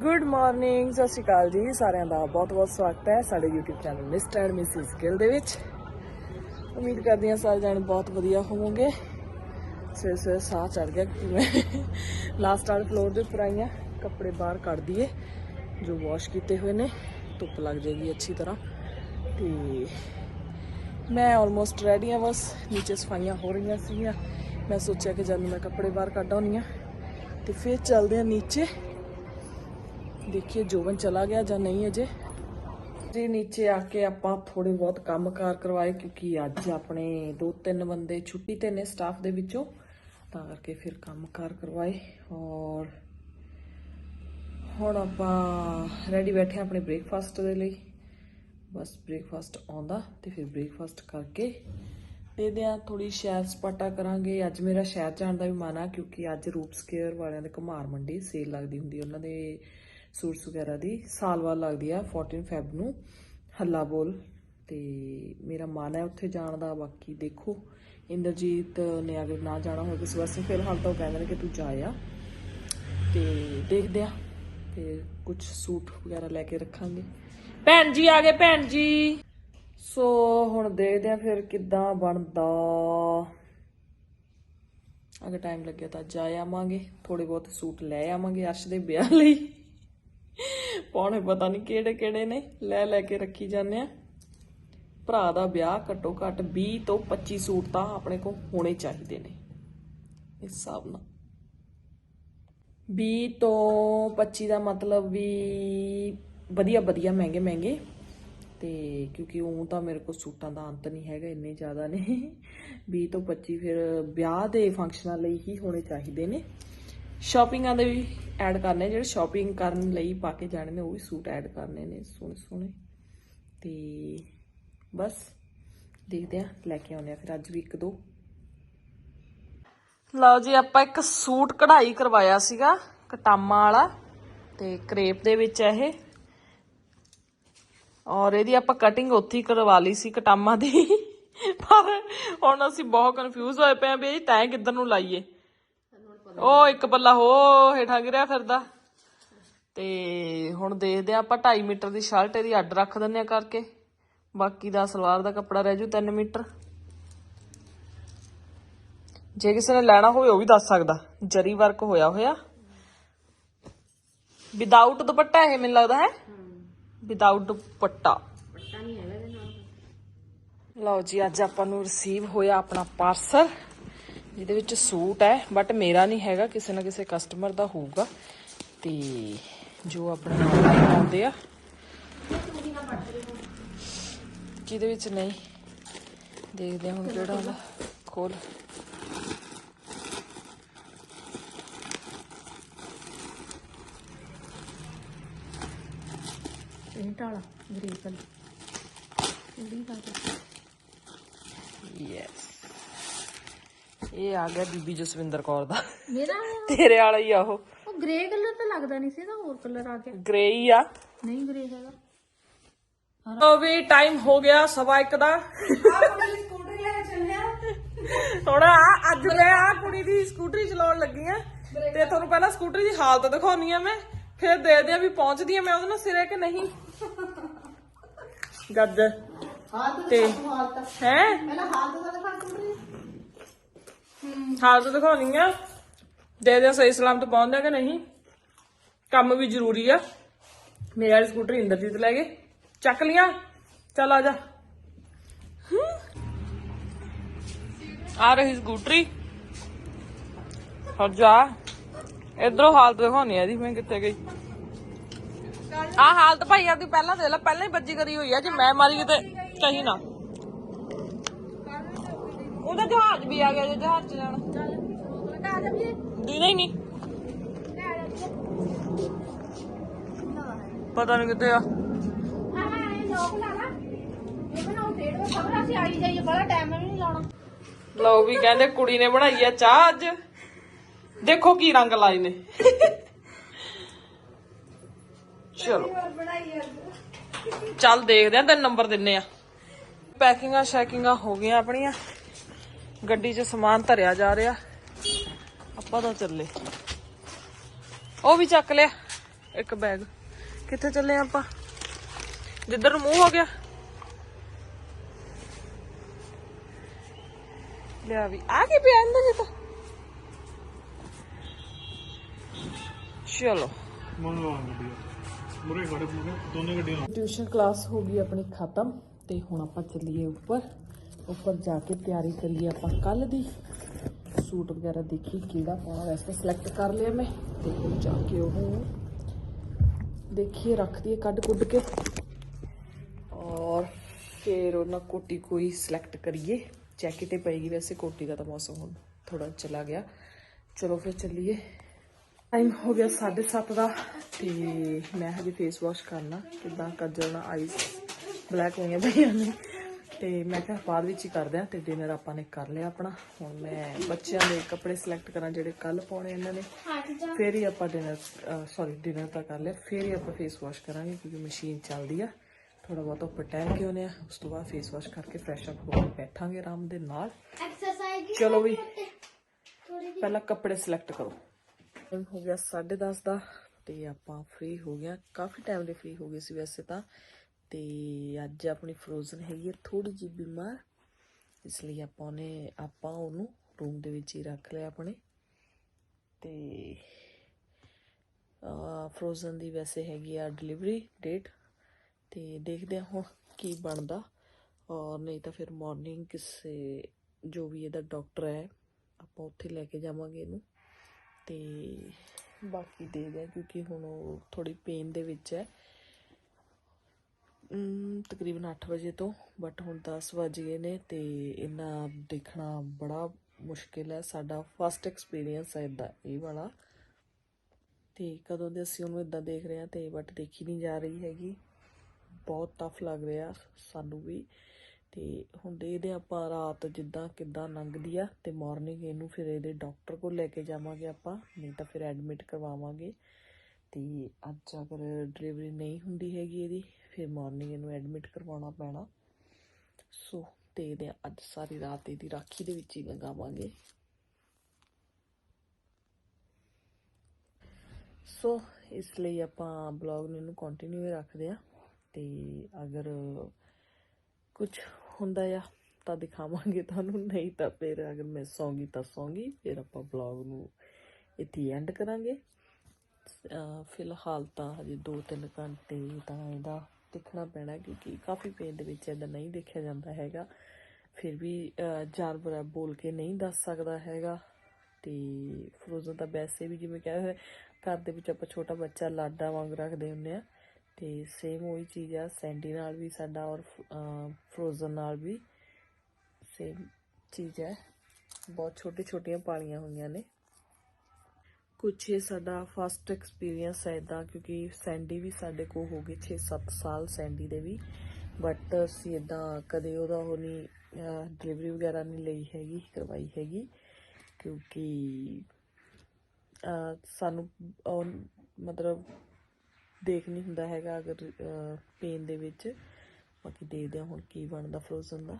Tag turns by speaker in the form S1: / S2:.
S1: Good morning ਸਤਿ ਸ਼੍ਰੀ ਅਕਾਲ ਜੀ, ਸਾਰਿਆਂ ਦਾ ਬਹੁਤ-ਬਹੁਤ ਸਵਾਗਤ ਹੈ ਸਾਡੇ YouTube channel Mr and Mrs Gill ਦੇ ਵਿੱਚ। ਉਮੀਦ ਕਰਦੀ ਹਾਂ ਸਾਰੇ ਜਾਣੇ ਬਹੁਤ ਵਧੀਆ ਹੋਵੋਗੇ। ਸਵੇਰੇ ਸਵੇਰੇ ਸਾਹ ਚੜ ਗਿਆ ਕਿ ਮੈਂ ਲਾਸਟ ਵਾਲੇ ਫਲੋਰ ਦੇ ਉੱਪਰ ਆਈ ਹਾਂ, ਕੱਪੜੇ ਬਾਹਰ ਕੱਢ ਦਈਏ, ਜੋ ਵਾਸ਼ ਕੀਤੇ ਹੋਏ ਨੇ, ਧੁੱਪ ਲੱਗ ਜਾਏਗੀ ਅੱਛੀ ਤਰ੍ਹਾਂ। ਤੇ ਮੈਂ ਆਲਮੋਸਟ ਰੈਡੀ ਹਾਂ ਬਸ, ਨੀਚੇ ਸਫਾਈਆਂ ਹੋ ਰਹੀਆਂ ਸੀਗੀਆਂ। ਮੈਂ ਸੋਚਿਆ ਕਿ ਜਦੋਂ ਮੈਂ ਕੱਪੜੇ ਬਾਹਰ ਕੱਢ ਆਉਂਦੀ ਹਾਂ, ਤੇ ਫਿਰ ਚੱਲਦੇ ਹਾਂ ਨੀਚੇ। ਦੇਖੀਏ ਜੋਵਨ ਚਲਾ ਗਿਆ ਜਾਂ ਨਹੀਂ ਅਜੇ। ਜੀ, ਨੀਚੇ ਆ ਕੇ ਆਪਾਂ ਥੋੜੇ ਬਹੁਤ ਕੰਮਕਾਰ ਕਰਵਾਏ ਕਿਉਂਕਿ ਅੱਜ ਆਪਣੇ ਦੋ ਤਿੰਨ ਬੰਦੇ ਛੁੱਟੀ ਤੇ ਨੇ ਸਟਾਫ ਦੇ ਵਿੱਚੋਂ। ਤਾਂ ਕਰਕੇ ਫਿਰ ਕੰਮਕਾਰ ਕਰਵਾਏ ਔਰ ਹੁਣ ਆਪਾਂ ਰੈਡੀ ਬੈਠੇ ਹਾਂ ਆਪਣੇ ਬ੍ਰੇਕਫਾਸਟ ਦੇ ਲਈ। ਬਸ ਬ੍ਰੇਕਫਾਸਟ ਆਉਂਦਾ ਤੇ ਫਿਰ ਬ੍ਰੇਕਫਾਸਟ ਕਰਕੇ ਦੇਖਦੇ ਆ ਥੋੜੀ ਸ਼ਹਿਰ ਸਪਾਟਾ ਕਰਾਂਗੇ। ਅੱਜ ਮੇਰਾ ਸ਼ਹਿਰ ਜਾਣ ਦਾ ਵੀ ਮਨ ਆ ਕਿਉਂਕਿ ਅੱਜ ਰੂਪ ਸਕੇਅਰ ਵਾਲਿਆਂ ਦੇ ਘੁਮਾਰ ਮੰਡੀ ਸੇਲ ਲੱਗਦੀ ਹੁੰਦੀ ਉਹਨਾਂ ਦੇ ਸੂਟਸ ਵਗੈਰਾ ਦੀ। ਸਾਲ ਬਾਅਦ ਲੱਗਦੀ ਆ 14 ਫੈਬ ਨੂੰ। ਹੱਲਾ ਬੋਲ। ਤੇ ਮੇਰਾ ਮਨ ਹੈ ਉੱਥੇ ਜਾਣ ਦਾ। ਬਾਕੀ ਦੇਖੋ, ਇੰਦਰਜੀਤ ਨੇ ਅਗਰ ਨਾ ਜਾਣਾ ਹੋਵੇ ਕਿਸੇ ਵਾਸਤੇ ਫਿਰ ਹਾਲ ਤਾਂ ਉਹ ਕਹਿੰਦੇ ਨੇ ਕਿ ਤੂੰ ਜਾ ਆ। ਤੇ ਦੇਖਦੇ ਆ। ਤੇ ਕੁਝ ਸੂਟ ਵਗੈਰਾ ਲੈ ਕੇ ਰੱਖਾਂਗੇ। ਭੈਣ ਜੀ, ਆ ਗਏ ਭੈਣ ਜੀ। ਸੋ ਹੁਣ ਦੇਖਦੇ ਆ ਫਿਰ ਕਿੱਦਾਂ ਬਣਦਾ। ਅਗਰ ਟਾਈਮ ਲੱਗਿਆ ਤਾਂ ਜਾ ਆਵਾਂਗੇ। ਥੋੜੇ ਬਹੁਤ ਸੂਟ ਲੈ ਆਵਾਂਗੇ ਅਰਸ਼ ਦੇ ਵਿਆਹ ਲਈ। ਪਾਉਣੇ ਪਤਾ ਨਹੀਂ ਕਿਹੜੇ ਕਿਹੜੇ ਨੇ, ਲੈ ਲੈ ਕੇ ਰੱਖੀ ਜਾਂਦੇ ਆ। ਭਰਾ ਦਾ ਵਿਆਹ ਘੱਟੋ ਘੱਟ 20 ਤੋਂ 25 ਸੂਟ ਤਾਂ ਆਪਣੇ ਕੋਲ ਹੋਣੇ ਚਾਹੀਦੇ ਨੇ, ਇਸ ਹਿਸਾਬ ਨਾਲ। 20 ਤੋਂ 25 ਦਾ ਮਤਲਬ ਵੀ ਵਧੀਆ ਵਧੀਆ, ਮਹਿੰਗੇ ਮਹਿੰਗੇ। ਤੇ ਕਿਉਂਕਿ ਉਹ ਤਾਂ ਮੇਰੇ ਕੋਲ ਸੂਟਾਂ ਦਾ ਅੰਤ ਨਹੀਂ ਹੈਗਾ, ਇੰਨੇ ਜ਼ਿਆਦਾ ਨੇ। 20 ਤੋਂ 25 ਫਿਰ ਵਿਆਹ ਦੇ ਫੰਕਸ਼ਨਾਂ ਲਈ ਹੀ ਹੋਣੇ ਚਾਹੀਦੇ ਨੇ। ਸ਼ਾਪਿੰਗਾਂ ਦੇ ਵੀ ਐਡ ਕਰਨੇ ਜਿਹੜੇ ਸ਼ਾਪਿੰਗ ਕਰਨ ਲਈ ਪਾ ਕੇ ਜਾਣੇ ਨੇ, ਉਹ ਵੀ ਸੂਟ ਐਡ ਕਰਨੇ ਨੇ, ਸੋਹਣੇ ਸੋਹਣੇ। ਤੇ ਬਸ, ਦੇਖਦੇ ਆ, ਲੈ ਕੇ ਆਉਂਦੇ ਆ ਫਿਰ ਅੱਜ ਵੀ ਇੱਕ ਦੋ। ਲਓ ਜੀ, ਆਪਾਂ ਇੱਕ ਸੂਟ ਕਢਾਈ ਕਰਵਾਇਆ ਸੀਗਾ ਕਟਾਮਾ ਵਾਲਾ ਤੇ ਕਰੇਪ ਦੇ ਵਿੱਚ ਹੈ ਇਹ। ਔਰ ਇਹਦੀ ਆਪਾਂ ਕਟਿੰਗ ਉੱਥੇ ਹੀ ਕਰਵਾ ਲਈ ਸੀ ਕਟਾਮਾ ਦੀ। ਪਰ ਹੁਣ ਅਸੀਂ ਬਹੁਤ ਕਨਫਿਊਜ਼ ਹੋਏ ਪਏ ਆ ਵੀ ਇਹ ਤੈਂ ਕਿੱਧਰ ਨੂੰ ਲਾਈਏ। ਉਹ ਇੱਕ ਪੱਲਾ ਹੋ ਹੇਠਾਂ ਗਿਰਿਆ ਫਿਰਦਾ। ਤੇ ਹੁਣ ਦੇਖਦੇ ਆ ਆਪਾਂ 2.5 ਮੀਟਰ ਦੀ ਸ਼ਰਟ ਇਹਦੀ ਅੱਡ ਰੱਖ ਦਿੰਨੇ ਆ ਕਰਕੇ। ਬਾਕੀ ਦਾ ਸਲਵਾਰ ਦਾ ਕੱਪੜਾ ਰਹਿ ਜੂ 3 ਮੀਟਰ। ਜੇ ਕਿਸੇ ਨੇ ਲੈਣਾ ਹੋਵੇ ਉਹ ਵੀ ਦੱਸ ਸਕਦਾ। ਜਰੀ ਵਰਕ ਹੋਇਆ ਹੋਇਆ। ਵਿਦਆਊਟ ਦੁਪੱਟਾ ਇਹ ਮੈਨੂੰ ਲੱਗਦਾ ਹੈ। ਵਿਦਆਊਟ ਦੁਪੱਟਾ। ਲਓ ਜੀ ਅੱਜ ਆਪਾਂ ਨੂੰ ਰਿਸੀਵ ਹੋਇਆ ਆਪਣਾ ਪਾਰਸਲ ਜਿਹਦੇ ਵਿੱਚ ਸੂਟ ਹੈ ਬਟ ਮੇਰਾ ਨਹੀਂ ਹੈਗਾ ਕਿਸੇ ਨਾ ਕਿਸੇ ਕਸਟਮਰ ਦਾ ਹੋਊਗਾ। ਤੇ ਜੋ ਆਪਣੇ ਨਾਲ ਆਉਂਦੇ ਆ। ਜਿਹਦੇ ਵਿੱਚ ਨਹੀਂ ਦੇਖਦੇ ਹਾਂ ਹੁਣ ਕਿਹੜਾ ਹੁੰਦਾ ਖੋਲ।
S2: ਇਹ ਢਾਲਾ ਗਰੀਬ ਵਾਲੀ। ਇਹਦੀ ਲਾ ਦੇ
S1: ਯੈਸ ਇਹ ਆ ਗਿਆ ਬੀਬੀ ਜਸਵਿੰਦਰ ਕੌਰ ਦਾ।
S2: ਮੇਰਾ?
S1: ਤੇਰੇ ਵਾਲਾ ਹੀ ਆ ਉਹ।
S2: ਉਹ ਗ੍ਰੇ ਕਲਰ ਤਾਂ ਲੱਗਦਾ ਨਹੀਂ ਸੀ ਇਹਦਾ ਹੋਰ ਕਲਰ ਆ ਗਿਆ।
S1: ਗ੍ਰੇ ਹੀ ਆ।
S2: ਨਹੀਂ ਗ੍ਰੇ ਹੈਗਾ।
S1: ਲੋ ਵੀ ਟਾਈਮ ਹੋ ਗਿਆ ਸਵਾ ਇੱਕ ਦਾ। ਥੋੜਾ ਅੱਜ ਮੈਂ ਆ ਕੁੜੀ ਦੀ ਸਕੂਟਰੀ ਚਲਾਉਣ ਲੱਗੀ ਆ। ਤੇ ਤੁਹਾਨੂੰ ਪਹਿਲਾਂ ਸਕੂਟਰੀ ਦੀ ਹਾਲਤ ਦਿਖਾਉਣੀ ਆ ਮੈਂ। ਫਿਰ ਦੇਖਦੇ ਆ ਵੀ ਪਹੁੰਚਦੀ ਆ ਮੈਂ ਉਹਦੇ ਨਾਲ ਸਿਰੇ ਕਿ ਨਹੀਂ। ਗੱਜ। ਤੇ ਹੈ? ਹਾਲਤ ਹਾਲਤ ਦਿਖਾਉਣੀ ਆ। ਦੇ ਆ ਸਹੀ ਸਲਾਮਤ ਪਹੁੰਚਦਾ ਕਿ ਨਹੀਂ? ਕੰਮ ਵੀ ਜ਼ਰੂਰੀ ਆ। ਮੇਰੇ ਵਾਲੀ ਸਕੂਟਰ ਇੰਦਰਜੀਤ ਲੈ ਗਏ। ਚੱਕ ਲਿਆ। ਚੱਲ ਆ ਜਾ। ਆ ਰਹੀ ਸਕੂਟਰੀ। ਹਟ ਜਾ। ਇਧਰੋਂ ਹਾਲਤ ਦਿਖਾਉਣੀ ਆ ਇਹਦੀ, ਮੈਂ ਕਿੱਥੇ ਗਈ। ਆ ਹਾਲਤ ਭਾਈ ਆਪਦੀ ਪਹਿਲਾਂ ਦੇ ਲੈ, ਪਹਿਲਾਂ ਹੀ ਬੱਜੀ ਕਰੀ ਹੋਈ ਆ। ਜੇ ਮੈਂ ਮਾਰੀ ਕਿਤੇ ਕਹੀ ਨਾ। ਉਹਦਾ ਜਹਾਜ਼ ਵੀ ਆ ਗਿਆ ਜੇ ਜਹਾਜ਼ ਚ ਜਾਣਾ। ਦੀਦਾ ਹੀ ਨਹੀਂ। ਪਤਾ ਨਹੀਂ ਕਿੱਥੇ ਆ। ਲਓ ਵੀ ਕਹਿੰਦੇ ਕੁੜੀ ਨੇ ਬਣਾਈ ਆ ਚਾਹ ਅੱਜ। ਦੇਖੋ ਕੀ ਰੰਗ ਲਾਏ ਨੇ। ਚਲੋ। ਚੱਲ ਦੇਖਦੇ ਆ ਤਿੰਨ ਨੰਬਰ ਦਿੰਨੇ ਆ। ਪੈਕਿੰਗਾਂ ਸ਼ੈਕਿੰਗਾਂ ਹੋ ਗਈਆਂ ਆਪਣੀਆਂ। ਗੱਡੀ 'ਚ ਸਮਾਨ ਧਰਿਆ ਜਾ ਰਿਹਾ। ਆਪਾਂ ਤਾਂ ਚੱਲੇ। ਉਹ ਵੀ ਚੱਕ ਲਿਆ। ਇੱਕ ਬੈਗ ਕਿੱਥੇ ਚੱਲੇ ਆਪਾਂ? ਜਿੱਧਰ ਨੂੰ ਮੂੰਹ ਹੋ ਗਿਆ। ਲਿਆ ਵੀ। ਆ ਕੇ ਪਿਆ ਅੰਦਰ ਜੇ ਤਾਂ? ਚਲੋ।
S3: ਮੁਰੇ ਖੜੇ ਮੁਰੇ ਦੋਨੇ ਗੱਡੀਆਂ
S1: ਟਿਊਸ਼ਨ ਕਲਾਸ ਹੋ ਗਈ ਆਪਣੀ ਖਤਮ ਤੇ ਹੁਣ ਆਪਾਂ ਚੱਲੀਏ ਉੱਪਰ। ਉੱਪਰ ਜਾ ਕੇ ਤਿਆਰੀ ਕਰੀਏ ਆਪਾਂ ਕੱਲ ਦੀ। ਸੂਟ ਵਗੈਰਾ ਦੇਖੀ ਕਿਹੜਾ ਪਾਉਣਾ ਵੈਸੇ ਸਿਲੈਕਟ ਕਰ ਲਿਆ ਮੈਂ ਤੇ ਹੁਣ ਜਾ ਕੇ ਉਹ ਦੇਖੀਏ, ਰੱਖ ਦਈਏ ਕੱਢ ਕੁੱਢ ਕੇ। ਔਰ ਫਿਰ ਉਹਨਾਂ ਕੋਟੀ ਕੋਈ ਸਿਲੈਕਟ ਕਰੀਏ। ਜੈਕਟ ਹੀ ਪਏਗੀ ਵੈਸੇ ਕੋਟੀ ਦਾ ਤਾਂ ਮੌਸਮ ਹੁਣ ਥੋੜਾ ਚਲਾ ਗਿਆ। ਚਲੋ ਫਿਰ ਚੱਲੀਏ। ਟਾਈਮ ਹੋ ਗਿਆ 7:30 ਦਾ ਤੇ ਮੈਂ ਹਜੇ ਫੇਸ ਵਾਸ਼ ਕਰਨਾ ਕਿਦਾਂ ਕੱਜਲ ਨਾਲ ਆਈਸ ਬਲੈਕ ਹੋਈਆਂ ਪਈਆਂ ਨੇ। ਤੇ ਮੈਂ ਕਿਹਾ ਬਾਅਦ ਵਿੱਚ ਹੀ ਕਰਦੇ ਆ ਤੇ ਡਿਨਰ ਆਪਾਂ ਨੇ ਕਰ ਲਿਆ ਆਪਣਾ। ਹੁਣ ਮੈਂ ਬੱਚਿਆਂ ਦੇ ਕੱਪੜੇ ਸਿਲੈਕਟ ਕਰਾਂ ਜਿਹੜੇ ਕੱਲ ਪਾਉਣੇ ਇਹਨਾਂ ਨੇ। ਫੇਰ ਹੀ ਆਪਾਂ ਡਿਨਰ ਸੌਰੀ ਡਿਨਰ ਤਾਂ ਕਰ ਲਿਆ। ਫੇਰ ਹੀ ਆਪਾਂ ਫੇਸ ਵਾਸ਼ ਕਰਾਂਗੇ ਕਿਉਂਕਿ ਮਸ਼ੀਨ ਚੱਲਦੀ ਆ। ਥੋੜਾ ਬਹੁਤ ਉੱਪਰ ਟਾਈਮ ਕਿਉਂ ਨੇ ਉਸ ਤੋਂ ਬਾਅਦ ਫੇਸ ਵਾਸ਼ ਕਰਕੇ ਫਰੈਸ਼ ਅਪ ਹੋ ਕੇ ਬੈਠਾਂਗੇ ਆਰਾਮ ਦੇ ਨਾਲ। ਚਲੋ ਵੀ ਪਹਿਲਾਂ ਕੱਪੜੇ ਸਿਲੈਕਟ ਕਰੋ। ਹੋ ਗਿਆ 10:30 ਦਾ ਤੇ ਆਪਾਂ ਫ੍ਰੀ ਹੋ ਗਿਆ। ਕਾਫੀ ਟਾਈਮ ਦੇ ਫ੍ਰੀ ਹੋ ਗਏ ਸੀ ਵੈਸੇ ਤਾਂ। ਤੇ ਅੱਜ ਆਪਣੀ ਫਰੋਜ਼ਨ ਹੈਗੀ ਹੈ ਥੋੜੀ ਜਿਹੀ ਬਿਮਾਰ। ਇਸ ਲਈ ਆਪਾਂ ਉਹਨੇ, ਆਪਾਂ ਉਹਨੂੰ ਰੂਮ ਦੇ ਵਿੱਚ ਹੀ ਰੱਖ ਲਿਆ ਆਪਣੇ। ਤੇ ਫਰੋਜ਼ਨ ਦੀ ਵੈਸੇ ਹੈਗੀ ਆ ਡਿਲੀਵਰੀ ਡੇਟ ਤੇ ਦੇਖਦੇ ਹਾਂ ਹੁਣ ਕੀ ਬਣਦਾ। ਔਰ ਨਹੀਂ ਤਾਂ ਫਿਰ ਮਾਰਨਿੰਗ ਕਿਸੇ, ਜੋ ਵੀ ਇਹਦਾ ਡਾਕਟਰ ਹੈ, ਆਪਾਂ ਉੱਥੇ ਲੈ ਕੇ ਜਾਵਾਂਗੇ ਇਹਨੂੰ। ਤੇ ਬਾਕੀ ਦੇਖਦੇ ਹਾਂ ਕਿਉਂਕਿ ਹੁਣ ਉਹ ਥੋੜੀ ਪੇਨ ਦੇ ਵਿੱਚ ਹੈ। ਤਕਰੀਬਨ 8 ਵਜੇ ਤੋਂ ਬਟ ਹੁਣ 10 ਵਜ ਗਏ ਨੇ ਤੇ ਇਹਨਾਂ ਦੇਖਣਾ ਬੜਾ ਮੁਸ਼ਕਿਲ ਹੈ। ਸਾਡਾ ਫਸਟ ਐਕਸਪੀਰੀਅੰਸ ਹੈ ਇਦਾਂ ਇਹ ਵਾਲਾ। ਤੇ ਕਦੋਂ ਦੇ ਅਸੀਂ ਉਹਨੂੰ ਇਦਾਂ ਦੇਖ ਰਹੇ ਹਾਂ ਤੇ ਬਟ ਦੇਖੀ ਨਹੀਂ ਜਾ ਰਹੀ ਹੈਗੀ। ਬਹੁਤ ਟਫ ਲੱਗ ਰਿਹਾ ਸਾਨੂੰ ਵੀ। ਤੇ ਹੁਣ ਇਹਦੇ ਆਪਾਂ ਰਾਤ ਜਿੱਦਾਂ ਕਿੱਦਾਂ ਲੰਘਦੀ ਆ ਤੇ ਮਾਰਨਿੰਗ ਇਹਨੂੰ ਫਿਰ ਇਹਦੇ ਡਾਕਟਰ ਕੋਲ ਲੈ ਕੇ ਜਾਵਾਂਗੇ ਆਪਾਂ, ਨਹੀਂ ਤਾਂ ਫਿਰ ਐਡਮਿਟ ਕਰਵਾਵਾਂਗੇ। ਤੇ ਅੱਜ ਅਗਰ ਡਿਲੀਵਰੀ ਨਹੀਂ ਹੁੰਦੀ ਹੈਗੀ ਇਹਦੀ ਫਿਰ ਮਾਰਨਿੰਗ ਇਹਨੂੰ ਐਡਮਿਟ ਕਰਵਾਉਣਾ ਪੈਣਾ। ਸੋ ਦੇਖਦੇ ਹਾਂ ਅੱਜ ਸਾਰੀ ਰਾਤ ਇਹਦੀ ਰਾਖੀ ਦੇ ਵਿੱਚ ਹੀ ਲਗਾਵਾਂਗੇ ਸੋ ਇਸ ਲਈ ਆਪਾਂ ਬਲੌਗ ਨੂੰ ਇਹਨੂੰ ਕੰਟੀਨਿਊ ਰੱਖਦੇ ਆ ਤੇ ਅਗਰ ਕੁਝ ਹੁੰਦਾ ਆ, ਤਾਂ ਦਿਖਾਵਾਂਗੇ ਤੁਹਾਨੂੰ। ਨਹੀਂ ਤਾਂ ਫਿਰ ਅਗਰ ਮੈਂ ਸੌਂਗੀ ਤਾਂ ਸੌਂਗੀ। ਫਿਰ ਆਪਾਂ ਬਲੌਗ ਨੂੰ ਇੱਥੇ ਐਂਡ ਕਰਾਂਗੇ। ਫਿਲਹਾਲ ਤਾਂ ਹਜੇ 2-3 ਘੰਟੇ ਤਾਂ ਇਹਦਾ ਦੇਖਣਾ ਪੈਣਾ ਕਿਉਂਕਿ ਕਾਫੀ ਪੇਨ ਵਿੱਚ ਇਹਦਾ ਨਹੀਂ ਦੇਖਿਆ ਜਾਂਦਾ ਹੈਗਾ। ਫਿਰ ਵੀ ਜਾਨਵਰ ਬੋਲ ਕੇ ਨਹੀਂ ਦੱਸ ਸਕਦਾ ਹੈਗਾ। ਤੇ ਫਰੋਜ਼ਨ ਤਾਂ ਵੈਸੇ ਵੀ ਜਿਵੇਂ ਕਹਿੰਦੇ ਹੋਏ ਘਰ ਦੇ ਵਿੱਚ ਆਪਾਂ ਛੋਟਾ ਬੱਚਾ ਲਾਡਾ ਵਾਂਗ ਰੱਖਦੇ ਹੁੰਦੇ ਆ। ਤੇ ਸੇਮ ਉਹੀ ਚੀਜ਼ ਆ, ਸੈਂਡੀ ਨਾਲ ਵੀ ਸਾਡਾ ਔਰ ਫਰੋਜ਼ਨ ਨਾਲ ਵੀ ਸੇਮ ਚੀਜ਼ ਹੈ। ਬਹੁਤ ਛੋਟੇ ਛੋਟੀਆਂ ਪਾਲੀਆਂ ਹੋਈਆਂ ਨੇ। ਕੁਛ ਇਹ ਸਾਡਾ ਫਸਟ ਐਕਸਪੀਰੀਅੰਸ ਹੈ ਇਦਾਂ ਕਿਉਂਕਿ ਸੈਂਡੀ ਵੀ ਸਾਡੇ ਕੋਲ ਹੋ ਗਏ 6-7 ਸਾਲ ਸੈਂਡੀ ਦੇ ਵੀ। ਬਟ ਅਸੀਂ ਇਦਾਂ ਕਦੇ ਉਹਦਾ ਉਹ ਨਹੀਂ ਡਿਲੀਵਰੀ ਵਗੈਰਾ ਨਹੀਂ ਲਈ ਹੈਗੀ, ਕਰਵਾਈ ਹੈਗੀ। ਕਿਉਂਕਿ ਸਾਨੂੰ ਮਤਲਬ ਦੇਖ ਨਹੀਂ ਹੁੰਦਾ ਹੈਗਾ ਅਗਰ ਪੇਨ ਦੇ ਵਿੱਚ। ਬਾਕੀ ਦੇਖਦੇ ਹਾਂ ਹੁਣ ਕੀ ਬਣਦਾ ਫਰੋਜ਼ਨ ਦਾ।